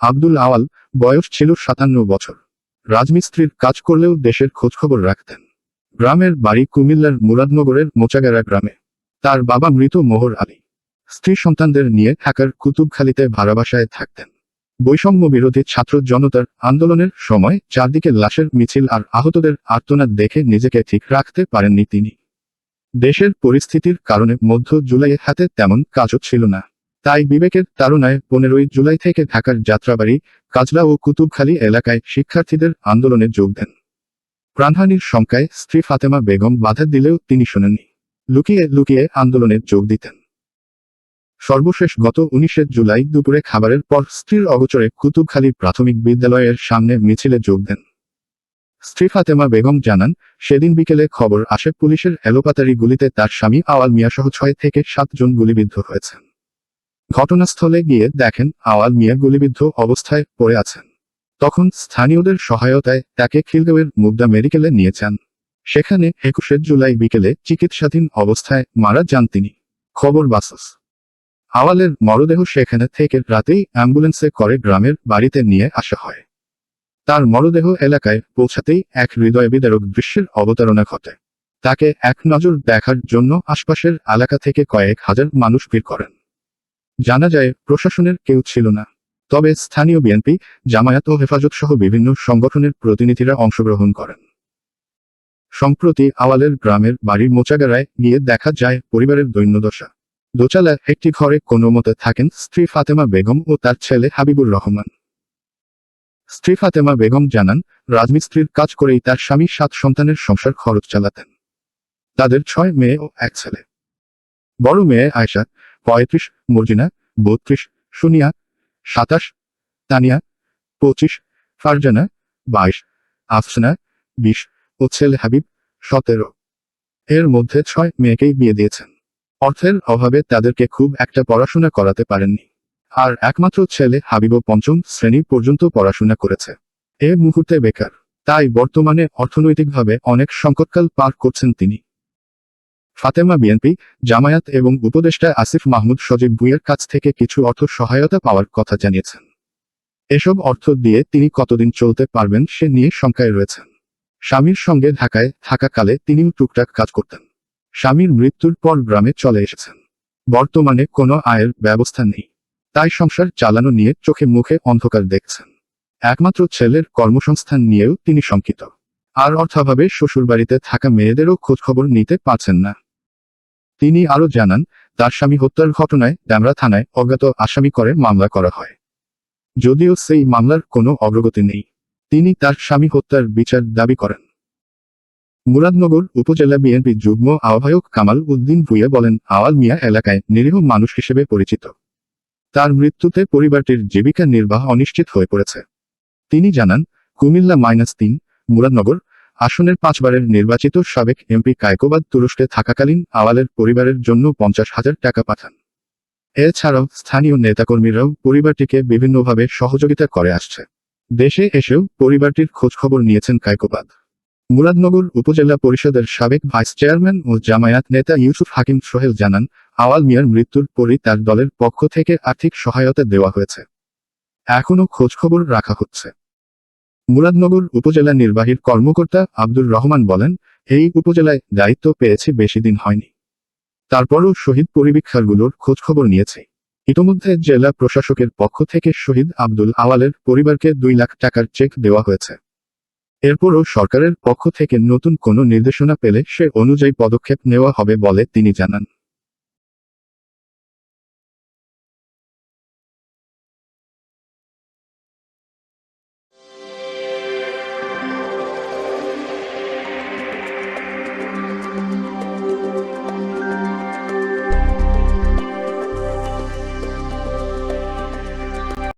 আব্দুল আওয়াল, বয়স ছিল সাতান্ন বছর। রাজমিস্ত্রির কাজ করলেও দেশের খোঁজখবর রাখতেন। গ্রামের বাড়ি কুমিল্লার মুরাদনগরের মোচাগারা গ্রামে। তার বাবা মৃত মোহর আলী। স্ত্রী সন্তানদের নিয়ে ঢাকার কুতুবখালিতে ভাড়া বাসায় থাকতেন। বৈষম্য বিরোধী ছাত্র জনতার আন্দোলনের সময় চারদিকে লাশের মিছিল আর আহতদের আর্তনাদ দেখে নিজেকে ঠিক রাখতে পারেননি তিনি। দেশের পরিস্থিতির কারণে মধ্য জুলাইয়ে হাতে তেমন কাজও ছিল না। তাই বিবেকের তাড়নায় পনেরোই জুলাই থেকে ঢাকার যাত্রাবাড়ি, কাজলা ও কুতুবখালী এলাকায় শিক্ষার্থীদের আন্দোলনে যোগ দেন। প্রাণহানির শঙ্কায় স্ত্রী ফাতেমা বেগম বাধা দিলেও তিনি শোনেননি। লুকিয়ে লুকিয়ে আন্দোলনে যোগ দিতেন। সর্বশেষ গত উনিশে জুলাই দুপুরে খাবারের পর স্ত্রীর অগোচরে কুতুবখালী প্রাথমিক বিদ্যালয়ের সামনে মিছিলে যোগ দেন। স্ত্রী ফাতেমা বেগম জানান, সেদিন বিকেলে খবর আসে পুলিশের এলোপাতারি গুলিতে তার স্বামী আওয়াল মিয়াসহ ছয় থেকে সাতজন গুলিবিদ্ধ হয়েছেন। ঘটনাস্থলে গিয়ে দেখেন আওয়াল মিয়া গুলিবিদ্ধ অবস্থায় পড়ে আছেন। তখন স্থানীয়দের সহায়তায় তাকে খিলগাঁওয়ের মুগদা মেডিকেলে নিয়ে যান। সেখানে একুশে জুলাই বিকেলে চিকিৎসাধীন অবস্থায় মারা যান তিনি। খবর বাসস। আওয়ালের মরদেহ সেখানে থেকে রাতেই অ্যাম্বুলেন্সে করে গ্রামের বাড়িতে নিয়ে আসা হয়। তার মরদেহ এলাকায় পৌঁছাতেই এক হৃদয় বিদারক দৃশ্যের অবতারণা ঘটে। তাকে এক নজর দেখার জন্য আশপাশের এলাকা থেকে কয়েক হাজার মানুষ ভিড় করেন। জানা যায়, প্রশাসনের কেউ ছিল না। তবে স্থানীয় বিএনপি জামায়াত ও হেফাজত সহ বিভিন্ন সংগঠনের প্রতিনিধিরা অংশগ্রহণ করেন। সম্প্রতি আওয়ালের গ্রামের বাড়ির মোচাগারায় গিয়ে দেখা যায়, পরিবারের দৈন্যদশা। দোচালা একটি ঘরে কোনো মতে থাকেন স্ত্রী ফাতেমা বেগম ও তার ছেলে হাবিবুর রহমান। স্ত্রী ফাতেমা বেগম জানান, রাজমিস্ত্রির কাজ করেই তার স্বামী সাত সন্তানের সংসার খরচ চালাতেন। তাদের ছয় মেয়ে ও এক ছেলে। বড় মেয়ে আয়সা পঁয়ত্রিশ, মর্জিনা, বত্রিশ, সুনিয়া, সাতাশ, তানিয়া, পঁচিশ, ফারজানা, বাইশ, আফসানা, বিশ ও ছেলে হাবিব, সতেরো। এর মধ্যে ছয় মেয়েকেই বিয়ে দিয়েছেন। অর্থের অভাবে তাদেরকে খুব একটা পড়াশোনা করাতে পারেননি। আর একমাত্র ছেলে হাবিবও পঞ্চম শ্রেণি পর্যন্ত পড়াশোনা করেছে। এ মুহূর্তে বেকার। তাই বর্তমানে অর্থনৈতিকভাবে অনেক সংকটকাল পার করছেন তিনি। ফাতেমা বিএনপি, জামায়াত এবং উপদেষ্টা আসিফ মাহমুদ সজীব ভুইয়ের কাছ থেকে কিছু অর্থ সহায়তা পাওয়ার কথা জানিয়েছেন। এসব অর্থ দিয়ে তিনি কতদিন চলতে পারবেন সে নিয়ে শঙ্কায় রয়েছেন। স্বামীর সঙ্গে ঢাকায় থাকাকালে তিনিও টুকটাক কাজ করতেন। স্বামীর মৃত্যুর পর গ্রামে চলে এসেছেন। বর্তমানে কোনো আয়ের ব্যবস্থা নেই। তাই সংসার চালানো নিয়ে চোখে মুখে অন্ধকার দেখছেন। একমাত্র ছেলের কর্মসংস্থান নিয়েও তিনি শঙ্কিত। আর অর্থাভাবে শ্বশুরবাড়িতে থাকা মেয়েদেরও খোঁজখবর নিতে পারছেন না। তিনি আরও জানান, তার স্বামী হত্যার ঘটনায় ড্যামরা থানায় অজ্ঞাত আসামি করে মামলা করা হয়। যদিও সেই মামলার কোনো অগ্রগতি নেই। তিনি তার স্বামী হত্যার বিচার দাবি করেন। মুরাদনগর উপজেলা বিএনপি যুগ্ম আহ্বায়ক কামাল উদ্দিন ভুইয়া বলেন, আওয়াল মিয়া এলাকায় নিরীহ মানুষ হিসেবে পরিচিত। তার মৃত্যুতে পরিবারটির জীবিকা নির্বাহ অনিশ্চিত হয়ে পড়েছে। তিনি জানান, কুমিল্লা মাইনাস তিন, মুরাদনগর আসনের পাঁচবারের নির্বাচিত সাবেক এমপি কায়কোবাদ তুরস্কে থাকাকালীন আওয়ালের পরিবারের জন্য পঞ্চাশ হাজার টাকা পাঠান। এছাড়াও স্থানীয় নেতাকর্মীরাও পরিবারটিকে বিভিন্নভাবে সহযোগিতা করে আসছে। দেশে এসেও পরিবারটির খোঁজখবর নিয়েছেন কায়কোবাদ। মুরাদনগর উপজেলা পরিষদের সাবেক ভাইস চেয়ারম্যান ও জামায়াত নেতা ইউসুফ হাকিম সোহেল জানান আওয়াল মিয়ার মৃত্যুর পরই তার দলের পক্ষ থেকে আর্থিক সহায়তা দেওয়া হয়েছে। এখনও খোঁজখবর রাখা হচ্ছে। মুরাদনগর উপজেলা নির্বাহীর কর্মকর্তা আব্দুর রহমান বলেন, এই উপজেলায় দায়িত্ব পেয়েছি বেশি দিন হয়নি। তারপরও শহীদ পরিবীক্ষারগুলোর খোঁজখবর নিয়েছে। ইতোমধ্যে জেলা প্রশাসকের পক্ষ থেকে শহীদ আব্দুল আওয়ালের পরিবারকে দুই লাখ টাকার চেক দেওয়া হয়েছে। এরপরও সরকারের পক্ষ থেকে নতুন কোনো নির্দেশনা পেলে সে অনুযায়ী পদক্ষেপ নেওয়া হবে বলে তিনি জানান।